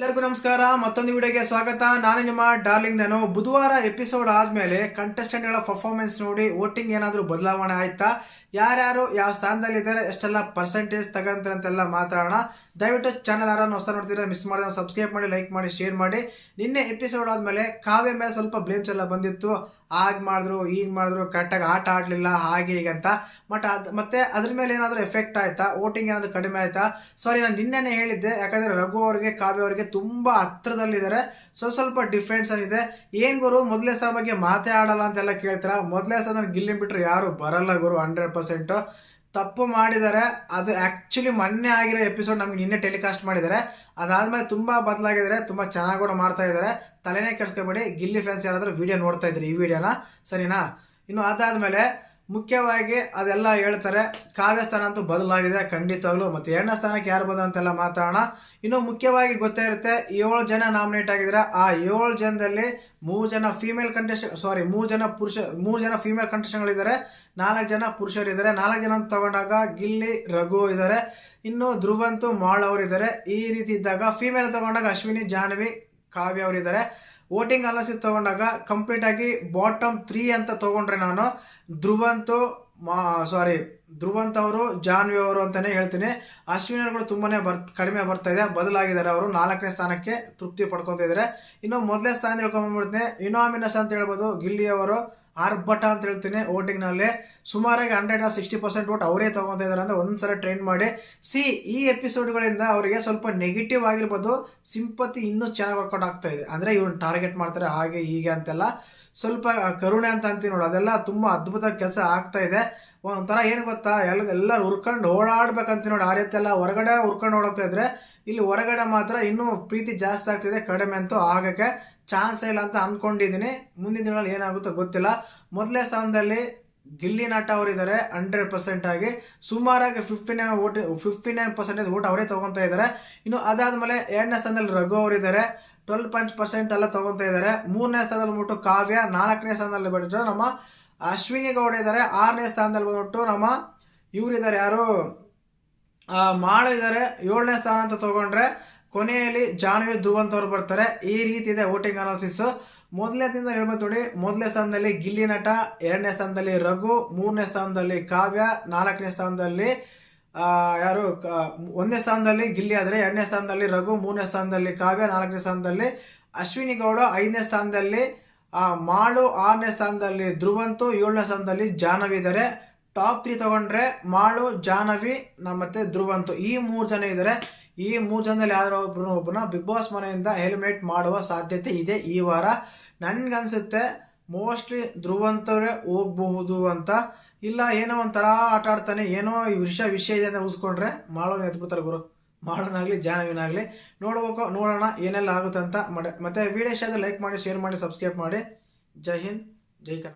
ಎಲ್ಲರಿಗೂ ನಮಸ್ಕಾರ, ಮತ್ತೊಂದು ವಿಡಿಯೋಗೆ ಸ್ವಾಗತ. ನಾನು ನಿಮ್ಮ ಡಾರ್ಲಿಂಗ್ ನಾನು. ಬುಧವಾರ ಎಪಿಸೋಡ್ ಆದ್ಮೇಲೆ ಕಂಟೆಸ್ಟೆಂಟ್ಗಳ ಗಳ ಪರ್ಫಾರ್ಮೆನ್ಸ್ ನೋಡಿ ವೋಟಿಂಗ್ ಏನಾದರೂ ಬದಲಾವಣೆ ಆಯ್ತಾ? ಯಾರ್ಯಾರು ಯಾವ ಸ್ಥಾನದಲ್ಲಿ ಇದ್ದಾರೆ, ಎಷ್ಟೆಲ್ಲ ಪರ್ಸೆಂಟೇಜ್ ತಗೊಂತಾರೆ ಅಂತೆಲ್ಲ ಮಾತಾಡೋಣ. ದಯವಿಟ್ಟು ಚಾನಲ್ ಯಾರು ಹೊಸ ನೋಡ್ತೀರಾ ಮಿಸ್ ಮಾಡಿ ಸಬ್ಸ್ಕ್ರೈಬ್ ಮಾಡಿ ಲೈಕ್ ಮಾಡಿ ಶೇರ್ ಮಾಡಿ. ನಿನ್ನೆ ಎಪಿಸೋಡ್ ಆದ್ಮೇಲೆ ಕಾವ್ಯ ಮೇಲೆ ಸ್ವಲ್ಪ ಬ್ಲೇಮ್ಸ್ ಎಲ್ಲ ಬಂದಿತ್ತು. ಆಗ ಮಾಡಿದ್ರು ಈಗ ಮಾಡಿದ್ರು ಕರೆಕ್ಟಾಗಿ ಆಟ ಆಡಲಿಲ್ಲ, ಹಾಗೆ ಹೀಗೆ ಅಂತ. ಬಟ್ ಅದು, ಮತ್ತೆ ಅದ್ರ ಮೇಲೆ ಏನಾದರೂ ಎಫೆಕ್ಟ್ ಆಯ್ತಾ? ವೋಟಿಂಗ್ ಏನಾದರೂ ಕಡಿಮೆ ಆಯ್ತಾ? ಸಾರಿ ನಾನು ನಿನ್ನೆನೇ ಹೇಳಿದ್ದೆ. ಯಾಕಂದ್ರೆ ರಘು ಅವರಿಗೆ, ಕಾವ್ಯ ಅವರಿಗೆ ತುಂಬಾ ಹತ್ರದಲ್ಲಿದ್ದಾರೆ. ಸ್ವಲ್ಪ ಸ್ವಲ್ಪ ಡಿಫ್ರೆನ್ಸ್ ಆಗಿದೆ ಏನ್ ಗುರು, ಮೊದಲೇ ಸಲ ಬಗ್ಗೆ ಮಾತೇ ಆಡಲ್ಲ ಅಂತೆಲ್ಲ ಕೇಳ್ತಾರ? ಮೊದಲೇ ಸ್ಥಾನ ಗಿಲ್ಲಿ ಬಿಟ್ಟರೆ ಯಾರು ಬರಲ್ಲ ಗುರು ಹಂಡ್ರೆಡ್ ಪರ್ಸೆಂಟ್ ತಪ್ಪು ಮಾಡಿದ್ದಾರೆ. ಅದು ಆ್ಯಕ್ಚುಲಿ ಮೊನ್ನೆ ಆಗಿರೋ ಎಪಿಸೋಡ್ ನಮ್ಗೆ ನಿನ್ನೆ ಟೆಲಿಕಾಸ್ಟ್ ಮಾಡಿದ್ದಾರೆ. ಅದಾದಮೇಲೆ ತುಂಬಾ ಬದಲಾಗಿದ್ದಾರೆ. ತುಂಬಾ ಚೆನ್ನಾಗಿ ಕೂಡ ಮಾಡ್ತಾ ಇದ್ದಾರೆ. ತಲೆನೇ ಕೆಡ್ಸ್ಕೊಬೇಡಿ. ಗಿಲ್ಲಿ ಫ್ಯಾನ್ಸ್ ಯಾರಾದರೂ ವಿಡಿಯೋ ನೋಡ್ತಾ ಇದ್ರಿ ಈ ವಿಡಿಯೋನ ಸರಿನಾ? ಇನ್ನು ಅದಾದ್ಮೇಲೆ ಮುಖ್ಯವಾಗಿ ಅದೆಲ್ಲ ಹೇಳ್ತಾರೆ ಕಾವ್ಯಸ್ಥಾನ ಅಂತೂ ಬದಲಾಗಿದೆ ಖಂಡಿತವಾಗ್ಲೂ, ಮತ್ತೆ ಎರಡನೇ ಸ್ಥಾನಕ್ಕೆ ಯಾರು ಬಂದ್ರು ಅಂತೆಲ್ಲ ಮಾತಾಡೋಣ. ಇನ್ನು ಮುಖ್ಯವಾಗಿ ಗೊತ್ತೇ ಇರುತ್ತೆ, ಏಳು ಜನ ನಾಮಿನೇಟ್ ಆಗಿದ್ರೆ ಆ ಏಳು ಜನದಲ್ಲಿ ಮೂರು ಜನ ಫೀಮೇಲ್ ಕಂಟೆಸ್ಟ್ ಸಾರಿ ಮೂರು ಜನ ಪುರುಷ, ಮೂರು ಜನ ಫೀಮೇಲ್ ಕಂಟೆಸ್ಟ್ಗಳಿದ್ದಾರೆ ನಾಲ್ಕು ಜನ ಪುರುಷರಿದ್ದಾರೆ. ನಾಲ್ಕು ಜನ ತಗೊಂಡಾಗ ಗಿಲ್ಲಿ, ರಘು ಇದ್ದಾರೆ. ಇನ್ನು ಧ್ರುವಂತು, ಮಾಳ್ ಅವರಿದ್ದಾರೆ. ಈ ರೀತಿ ಇದ್ದಾಗ ಫೀಮೇಲ್ ತಗೊಂಡಾಗ ಅಶ್ವಿನಿ, ಜಾಹ್ನವಿ, ಕಾವ್ಯ ಅವರಿದ್ದಾರೆ. ವೋಟಿಂಗ್ ಅನಾಲಿಸಿಸ್ ತಗೊಂಡಾಗ ಕಂಪ್ಲೀಟ್ ಆಗಿ ಬಾಟಮ್ ತ್ರೀ ಅಂತ ತಗೊಂಡ್ರೆ ನಾನು ಧ್ರುವಂತು ಮಾ ಸಾರಿ ಧ್ರುವಂತ್ ಅವರು, ಜಾನ್ವಿ ಅವರು ಅಂತಾನೆ ಹೇಳ್ತೀನಿ. ಅಶ್ವಿನಿ ಅವರು ಕೂಡ ತುಂಬಾನೇ ಬರ್, ಕಡಿಮೆ ಬರ್ತಾ ಇದೆ. ಬದಲಾಗಿದ್ದಾರೆ ಅವರು. ನಾಲ್ಕನೇ ಸ್ಥಾನಕ್ಕೆ ತೃಪ್ತಿ ಪಡ್ಕೊತಿದ್ದಾರೆ ಇನ್ನು ಮೊದಲನೇ ಸ್ಥಾನ ಹೇಳ್ಕೊಂಡ್ಬಿಡ್ತೀನಿ ಇನಾಮಿನಸ್ ಅಂತ ಹೇಳ್ಬೋದು ಗಿಲ್ಲಿ ಅವರು. ಆರ್ಭಟ ಅಂತ ಹೇಳ್ತೀನಿ ವೋಟಿಂಗ್ನಲ್ಲಿ. ಸುಮಾರಾಗಿ hundred of sixty percent vote ಅವರೇ ತಗೊಂತ ಇದ್ದಾರೆ ಅಂತ ಒಂದ್ಸಲ ಟ್ರೈನ್ ಮಾಡಿ. ಸಿ, ಈ ಎಪಿಸೋಡ್ಗಳಿಂದ ಅವರಿಗೆ ಸ್ವಲ್ಪ ನೆಗೆಟಿವ್ ಆಗಿರ್ಬೋದು, ಸಿಂಪತಿ ಇನ್ನೂ ಚೆನ್ನಾಗಿ ವರ್ಕೌಟ್ ಆಗ್ತಾ ಇದೆ. ಅಂದ್ರೆ ಇವ್ರು ಟಾರ್ಗೆಟ್ ಮಾಡ್ತಾರೆ ಹಾಗೆ, ಹೀಗೆ ಅಂತೆಲ್ಲ. ಸ್ವಲ್ಪ ಕರುಣೆ ಅಂತ ಅಂತೀವಿ ನೋಡಿ, ಅದೆಲ್ಲ ತುಂಬಾ ಅದ್ಭುತ ಕೆಲಸ ಆಗ್ತಾ ಇದೆ. ಒಂಥರ ಏನು ಗೊತ್ತಾ, ಎಲ್ಲ, ಎಲ್ಲರೂ ಹುರ್ಕೊಂಡು ಓಡಾಡ್ಬೇಕಂತ ನೋಡಿ, ಆ ರೀತಿ ಎಲ್ಲ ಹೊರಗಡೆ ಹುರ್ಕೊಂಡು ಓಡಾಡ್ತಾ ಇದ್ರೆ ಇಲ್ಲಿ ಹೊರಗಡೆ ಮಾತ್ರ ಇನ್ನೂ ಪ್ರೀತಿ ಜಾಸ್ತಿ ಆಗ್ತಿದೆ, ಕಡಿಮೆ ಅಂತೂ ಆಗಕ್ಕೆ ಚಾನ್ಸ್ ಇಲ್ಲ ಅಂತ ಅಂದ್ಕೊಂಡಿದ್ದೀನಿ ಮುಂದಿನ ದಿನಗಳಲ್ಲಿ ಏನಾಗುತ್ತೋ ಗೊತ್ತಿಲ್ಲ. ಮೊದಲನೇ ಸ್ಥಾನದಲ್ಲಿ ಗಿಲ್ಲಿ ನಾಟ ಅವರಿದ್ದಾರೆ ಹಂಡ್ರೆಡ್ ಪರ್ಸೆಂಟ್ ಆಗಿ. ಸುಮಾರಾಗಿ fifty nine vote fifty nine percentage vote ಅವರೇ ತೊಗೊತಾ ಇದ್ದಾರೆ. ಇನ್ನು ಅದಾದಮೇಲೆ ಎರಡನೇ ಸ್ಥಾನದಲ್ಲಿ ರಘು ಅವರಿದ್ದಾರೆ ಟ್ವೆಲ್ ಪಾಯಿಂಟ್ ಪರ್ಸೆಂಟ್ ಎಲ್ಲ ತೊಗೊತಾ ಇದ್ದಾರೆ. ಮೂರನೇ ಸ್ಥಾನದಲ್ಲಿ ಬಂದ್ಬಿಟ್ಟು ಕಾವ್ಯ, ನಾಲ್ಕನೇ ಸ್ಥಾನದಲ್ಲಿ ಬಂದ್ಬಿಟ್ಟು ನಮ್ಮ ಅಶ್ವಿನಿ ಗೌಡ ಇದ್ದಾರೆ. ಆರನೇ ಸ್ಥಾನದಲ್ಲಿ ಬಂದ್ಬಿಟ್ಟು ನಮ್ಮ ಇವರಿದ್ದಾರೆ ಯಾರು? ಇದ್ದಾರೆ ಏಳನೇ ಸ್ಥಾನ ಅಂತ ತಗೊಂಡ್ರೆ ಕೊನೆಯಲ್ಲಿ ಜಾನ್ವಿ ಧ್ರುವಂತ್ ಅವರು ಬರ್ತಾರೆ. ಈ ರೀತಿ ಇದೆ ವೋಟಿಂಗ್ ಅನಾಲಿಸಿಸ್ ಮೊದಲನೇ ಹೇಳ್ಬೋದು ನೋಡಿ ಮೊದಲನೇ ಸ್ಥಾನದಲ್ಲಿ ಗಿಲ್ಲಿ ನಟ, ಎರಡನೇ ಸ್ಥಾನದಲ್ಲಿ ರಘು, ಮೂರನೇ ಸ್ಥಾನದಲ್ಲಿ ಕಾವ್ಯ, ನಾಲ್ಕನೇ ಸ್ಥಾನದಲ್ಲಿ ಯಾರು ಒಂದನೇ ಸ್ಥಾನದಲ್ಲಿ ಗಿಲ್ಲಿ ಆದರೆ ಎರಡನೇ ಸ್ಥಾನದಲ್ಲಿ ರಘು, ಮೂರನೇ ಸ್ಥಾನದಲ್ಲಿ ಕಾವ್ಯ, ನಾಲ್ಕನೇ ಸ್ಥಾನದಲ್ಲಿ ಅಶ್ವಿನಿ ಗೌಡ, ಐದನೇ ಸ್ಥಾನದಲ್ಲಿ ಮಾಳು, ಆರನೇ ಸ್ಥಾನದಲ್ಲಿ ಧ್ರುವಂತು ಏಳನೇ ಸ್ಥಾನದಲ್ಲಿ ಜಾಹ್ನವಿ ಇದ್ದಾರೆ ಟಾಪ್ ತ್ರೀ ತಗೊಂಡ್ರೆ ಮಾಳು, ಜಾಹ್ನವಿ ಮತ್ತೆ ಧ್ರುವಂತು. ಈ ಮೂರು ಜನ ಇದ್ದಾರೆ ಈ ಮೂರು ಜನದಲ್ಲಿ ಯಾರೋ ಒಬ್ಬರು ಒಬ್ಬನ ಬಿಗ್ ಬಾಸ್ ಮನೆಯಿಂದ ಹೆಲ್ಮೆಟ್ ಮಾಡುವ ಸಾಧ್ಯತೆ ಇದೆ ಈ ವಾರ. ನನ್ಗನ್ಸುತ್ತೆ, ಮೋಸ್ಟ್ಲಿ ಧ್ರುವಂತವರೇ ಹೋಗ್ಬಹುದು ಅಂತ. ಇಲ್ಲ, ಏನೋ ಒಂಥರ ಆಟ ಆಡ್ತಾನೆ, ಏನೋ ಈ ವಿಷಯ ವಿಷಯ ಇದೆ ಅಂತ ಉಳಿಸ್ಕೊಂಡ್ರೆ ಮಾಡೋನ್ ಎತ್ಬಿಡ್ತಾರೆ ಗುರು. ಮಾಡೋನಾಗಲಿ ಜಾಹ್ನವಿನಾಗ್ಲಿ. ನೋಡ್ಬೇಕು, ನೋಡೋಣ, ಏನೆಲ್ಲ ಆಗುತ್ತೆ ಅಂತ. ಮಾಡಿ ಮತ್ತೆ ವಿಡಿಯೋ ಇಷ್ಟ ಲೈಕ್ ಮಾಡಿ ಶೇರ್ ಮಾಡಿ ಸಬ್ಸ್ಕ್ರೈಬ್ ಮಾಡಿ. ಜೈ ಹಿಂದ್, ಜೈ ಕನ್ನಡ